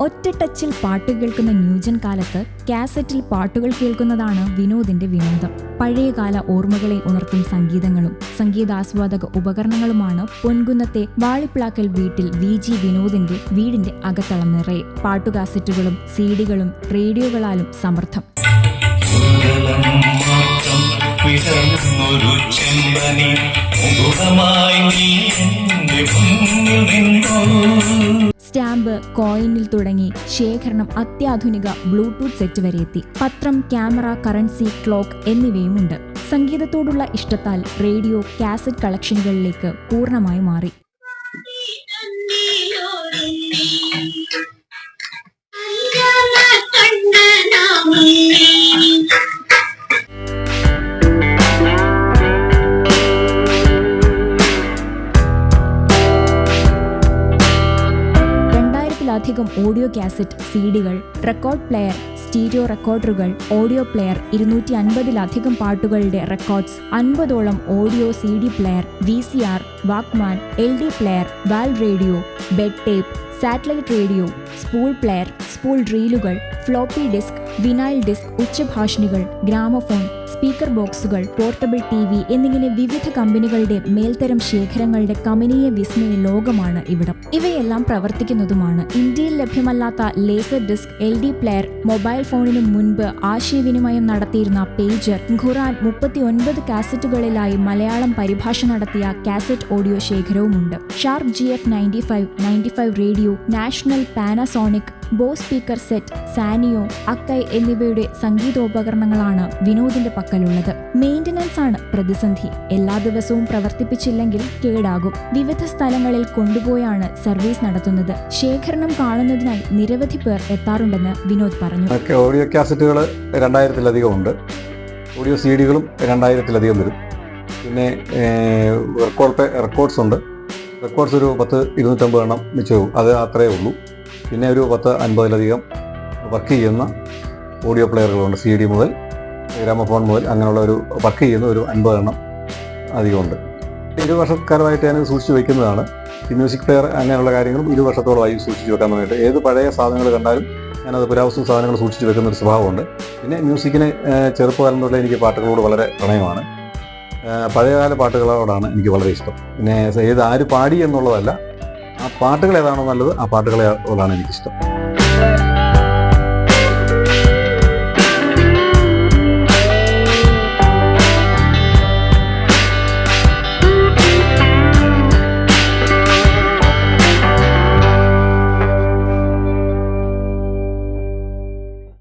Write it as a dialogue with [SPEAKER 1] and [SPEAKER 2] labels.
[SPEAKER 1] ഒറ്റ ടച്ചിൽ പാട്ട് കേൾക്കുന്ന ന്യൂജൻ കാലത്ത് കാസറ്റിൽ പാട്ടുകൾ കേൾക്കുന്നതാണ് വിനോദിന്റെ വിനോദം. പഴയകാല ഓർമ്മകളെ ഉണർത്തും സംഗീതങ്ങളും സംഗീതാസ്വാദക ഉപകരണങ്ങളുമാണ് പൊൻകുന്നത്തെ വാളിപ്ലാക്കൽ വീട്ടിൽ വി ജി വിനോദിന്റെ വീടിന്റെ അകത്തളം നിറയെ. പാട്ടുകാസറ്റുകളും സീഡികളും റേഡിയോകളാലും സമർത്ഥം. സ്റ്റാമ്പ് കോയിനിൽ തുടങ്ങി ശേഖരണം അത്യാധുനിക ബ്ലൂടൂത്ത് സെറ്റ് വരെ എത്തി. പത്രം ക്യാമറ കറൻസി ക്ലോക്ക് എന്നിവയുമുണ്ട്. സംഗീതത്തോടുള്ള ഇഷ്ടത്താൽ റേഡിയോ കാസറ്റ് കളക്ഷനുകളിലേക്ക് പൂർണമായി മാറി. രണ്ടായിരത്തിലധികം ഓഡിയോ കാസറ്റ് സീഡികൾ റെക്കോർഡ് പ്ലെയർ സ്റ്റീരിയോ റെക്കോർഡറുകൾ ഓഡിയോ പ്ലെയർ ഇരുന്നൂറ്റി അൻപതിലധികം പാട്ടുകളുടെ റെക്കോർഡ്സ് അൻപതോളം audio C D player V C R walkman L D player valve radio bed tape satellite radio spool player spool റീലുകൾ floppy disk vinyl disk ഉച്ചഭാഷിണികൾ gramophone speaker ബോക്സുകൾ portable T V എന്നിങ്ങനെ വിവിധ കമ്പനികളുടെ മേൽത്തരം ശേഖരങ്ങളുടെ കമനീയ വിസ്മയ ലോകമാണ് ഇവിടം. ഇവയെല്ലാം പ്രവർത്തിക്കുന്നതുമാണ് ഇന്ത്യയിൽ ലഭ്യമല്ലാത്ത laser disk L D player mobile ഫോണിനു മുൻപ് ആശയവിനിമയം നടത്തിയിരുന്ന പേജർ ഖുറാൻ മുപ്പത്തി ഒൻപത് കാസറ്റുകളിലായി മലയാളം പരിഭാഷ നടത്തിയ cassette audio ശേഖരവുമുണ്ട്. Sharp G F ninety five ninety five radio National Panasonic Bose speaker set Sanyo Akai എന്നിവയുടെ സംഗീതോപകരണങ്ങളാണ് വിനോദിന്റെ പക്കലുള്ളത്. മെയിന്റനൻസ് ആണ് പ്രതിസന്ധി. എല്ലാ ദിവസവും പ്രവർത്തിപ്പിച്ചില്ലെങ്കിൽ കേടാകും. വിവിധ സ്ഥലങ്ങളിൽ കൊണ്ടുപോയാണ് സർവീസ് നടത്തുന്നത്. ശേഖരണം കാണുന്നതിനായി നിരവധി പേർ എത്താറുണ്ടെന്ന് വിനോദ് പറഞ്ഞു.
[SPEAKER 2] ഓഡിയോ കാസറ്റുകൾ രണ്ടായിരത്തിലധികം ഉണ്ട്. ഓഡിയോ സി ഡികളും രണ്ടായിരത്തിലധികം വരും. പിന്നെ റെക്കോർഡ് റെക്കോർഡ്സ് ഉണ്ട്. റെക്കോർഡ്സ് ഒരു പത്ത് ഇരുന്നൂറ്റമ്പത് എണ്ണം മിച്ചവും. അത് അത്രയേ ഉള്ളൂ. പിന്നെ ഒരു പത്ത് അൻപതിലധികം വർക്ക് ചെയ്യുന്ന ഓഡിയോ പ്ലെയറുകളുണ്ട് സി ഡി മുതൽ ഗ്രാമഫോൺ മുതൽ അങ്ങനെയുള്ള ഒരു വർക്ക് ചെയ്യുന്ന ഒരു അൻപത് എണ്ണം അധികമുണ്ട്. ഇരു വർഷക്കാലമായിട്ട് ഞാൻ സൂക്ഷിച്ച് വെക്കുന്നതാണ്. ഈ മ്യൂസിക് പ്ലെയർ അങ്ങനെയുള്ള കാര്യങ്ങളും ഇരു വർഷത്തോളമായി സൂക്ഷിച്ച് വെക്കാൻ തുടങ്ങിയിട്ട്. ഏത് പഴയ സാധനങ്ങൾ കണ്ടാലും ഞാനത് പുരാവസ്തു സാധനങ്ങൾ സൂക്ഷിച്ച് വെക്കുന്ന ഒരു സ്വഭാവമുണ്ട്. പിന്നെ മ്യൂസിക്കിന് ചെറുപ്പകാലം തൊട്ടേ എനിക്ക് പാട്ടുകളോട് വളരെ പ്രണയമാണ്. പഴയകാല പാട്ടുകളോടാണ് എനിക്ക് വളരെ ഇഷ്ടം. പിന്നെ ഏത് ആര് പാടി എന്നുള്ളതല്ല ആ പാട്ടുകൾ ഏതാണോ നല്ലത് ആ പാട്ടുകളോടാണ് എനിക്കിഷ്ടം.